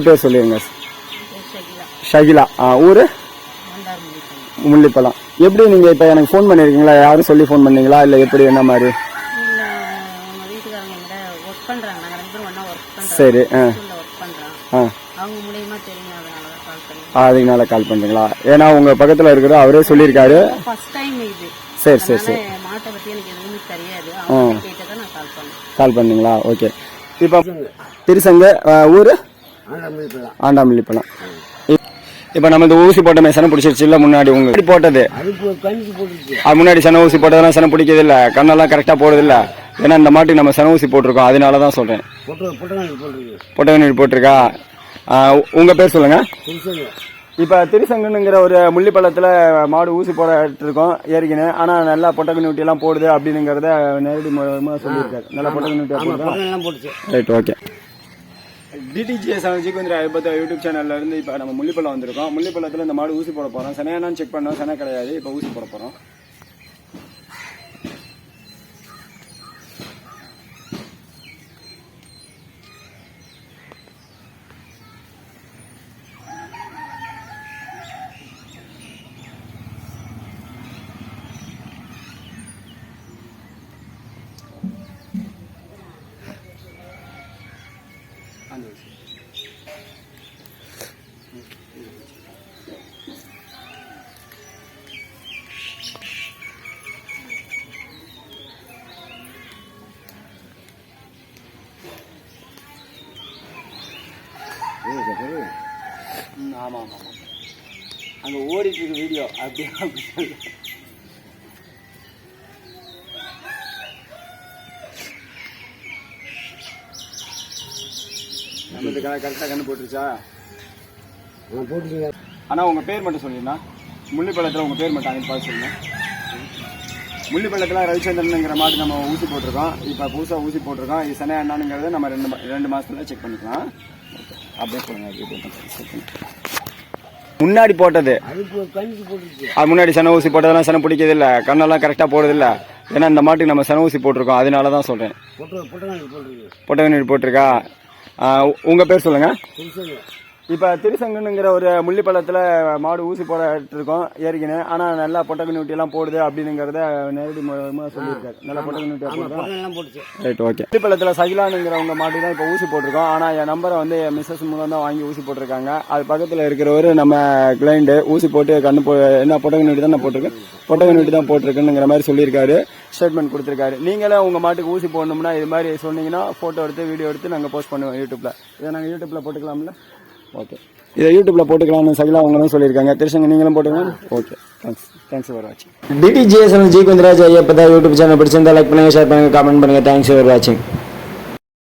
பேர் சொல்லிடுங்க ஷகிலா. ஆ ஊர்? முள்ளிப்பழம். எப்படி நீங்கள் இப்போ எனக்கு ஃபோன் பண்ணியிருக்கீங்களா யாரும் சொல்லி ஃபோன் பண்ணீங்களா? இல்லை எப்படி என்ன மாதிரி? சரி ஆ. ஆ. அதனால தான் கால் பண்ணுறீங்களா ஏன்னா உங்கள் பக்கத்தில் இருக்கிற அவரே சொல்லியிருக்காரு. சரி சரி சரி. கால் பண்ணீங்களா? ஓகே. இப்போ திருசங்க ஊர்? ஆண்டாமல்லிப்பழம். இப்போ நம்ம இந்த ஊசி போட்ட சனம் பிடிச்சிருச்சு இல்லை முன்னாடி உங்க போட்டது? அது முன்னாடி சன ஊசி போட்டதெல்லாம் சனம் பிடிக்கிறது இல்ல. கண்ணெல்லாம் கரெக்டாக போடுறது இல்ல. ஏன்னா இந்த மாட்டுக்கு நம்ம சன ஊசி போட்டிருக்கோம். அதனால தான் சொல்றேன் பொட்டவனி போட்டிருக்கா? ஆ, உ- உங்க பேர் சொல்லுங்க. இப்போ திருசங்கனுங்கிற ஒரு முள்ளிப்பள்ளத்தில் மாடு ஊசி போட இருக்கோம் ஏறிக்கினு ஆனால் நல்லா பொட்டக்கண்ணி ஊட்டியெல்லாம் போடுது அப்படிங்கிறத நேரடி மூலமாக சொல்லியிருக்காரு. நல்லா பொட்டக்கண்ணி ஊட்டியாக போடுறோம் ரைட் ஓகே டிடிஜிஎஸ் ஜிகுந்திரா ஐபத்தா யூடியூப் சேனல்ல இருந்து இப்போ நம்ம முள்ளிப்பள்ளம் வந்திருக்கோம். முள்ளிப்பள்ளத்தில் இந்த மாடு ஊசி போட போகிறோம் சனையானான்னு செக் பண்ணோம். சனை கிடையாது. இப்போ ஊசி போட போகிறோம் அந்த ஊசி ம், ஆமா ஆமா ஆமா அங்க ஓடிட்டு இருக்கு வீடியோ அப்படியே அப்படி சொல்லு. நம்ம இது கரெக்டாக கண்ணு போட்டுருச்சா அண்ணா உங்க பேர் மட்டும் சொல்லிடுண்ணா முள்ளிப்பள்ளத்தில் உங்க பேர் மட்டும் அங்கே பார்த்து சொல்லுங்க. முள்ளிப்பள்ளத்தில் ரவிச்சந்திரனுங்கிற மாட்டு நம்ம ஊசி போட்டிருக்கோம். இப்போ புதுசாக ஊசி போட்டிருக்கோம். இது சனே என்னங்கிறத நம்ம ரெண்டு ரெண்டு மாசத்துல செக் பண்ணிக்கலாம். அப்படியே சொல்லுங்க அப்படியே போட்டுருங்க. முன்னாடி போட்டது. அது முன்னாடி சன ஊசி போட்டதெல்லாம் சன பிடிக்கிறது இல்ல கண்ணெல்லாம் கரெக்டாக போடுறது இல்ல ஏன்னா இந்த மாட்டுக்கு நம்ம சன ஊசி போட்டிருக்கோம். அதனால தான் சொல்றேன் பொட்டவனி போட்டிருக்கா? உங்கள் உங்க பேர் சொல்லுங்க. இப்போ திருசங்கனுங்கிற ஒரு முள்ளிப்பள்ளத்தில் மாடு ஊசி போட இருக்கோம் ஏறிக்கினு ஆனால் நல்லா பொட்டக்கண்ணி ஊட்டியெல்லாம் போடுது அப்படிங்கிறத நேரடி மூலமாக சொல்லியிருக்காரு. நல்லா பொட்டக்கண்ணி ஊட்டியாக போடுறோம் ரைட் ஓகே முள்ளிப்பள்ளத்தில் சகிலானுங்கிறவங்க மாட்டு தான் இப்போ ஊசி போட்டிருக்கோம். ஆனால் என் நம்பரை வந்து என் மிஸ்ஸஸ் மூலம் தான் வாங்கி ஊசி போட்டிருக்காங்க. அது பக்கத்தில் இருக்கிறவர் நம்ம கிளைண்ட்டு ஊசி போட்டு கண்ணு போ என்ன பொட்டக்கண்ணி ஊட்டி தான் நான் போட்டிருக்கேன் பொட்டக்கண்ணி ஊட்டி தான் போட்டிருக்குங்கிற மாதிரி சொல்லியிருக்காரு. ஸ்டேட்மெண்ட் கொடுத்துருக்காரு. நீங்களே உங்கள் மாட்டுக்கு ஊசி போடணும்னா இது மாதிரி சொன்னீங்கன்னா ஃபோட்டோ எடுத்து வீடியோ எடுத்து நாங்கள் போஸ்ட் பண்ணுவோம் யூடியூப்பில் இதை நாங்கள் யூடியூப்பில் போட்டுக்கலாம்ல? ஓகே இதை யூடியூப்பில் போட்டுக்கலாம்னு சகிலா அவங்களும் சொல்லியிருக்காங்க. திருசங்க நீங்களும் போட்டுக்கலாம் ஓகே தேங்க்ஸ் தேங்க்ஸ் ஃபார் வாட்சிங் டிடிஜிஎஸ் ஜி குந்தராஜ் ஐயப்பதா யூடியூப் சேனல் பிடிச்சிருந்தா லைக் பண்ணுங்க ஷேர் பண்ணுங்க கமெண்ட் பண்ணுங்க. தேங்க்ஸ் ஃபார் வாட்சிங்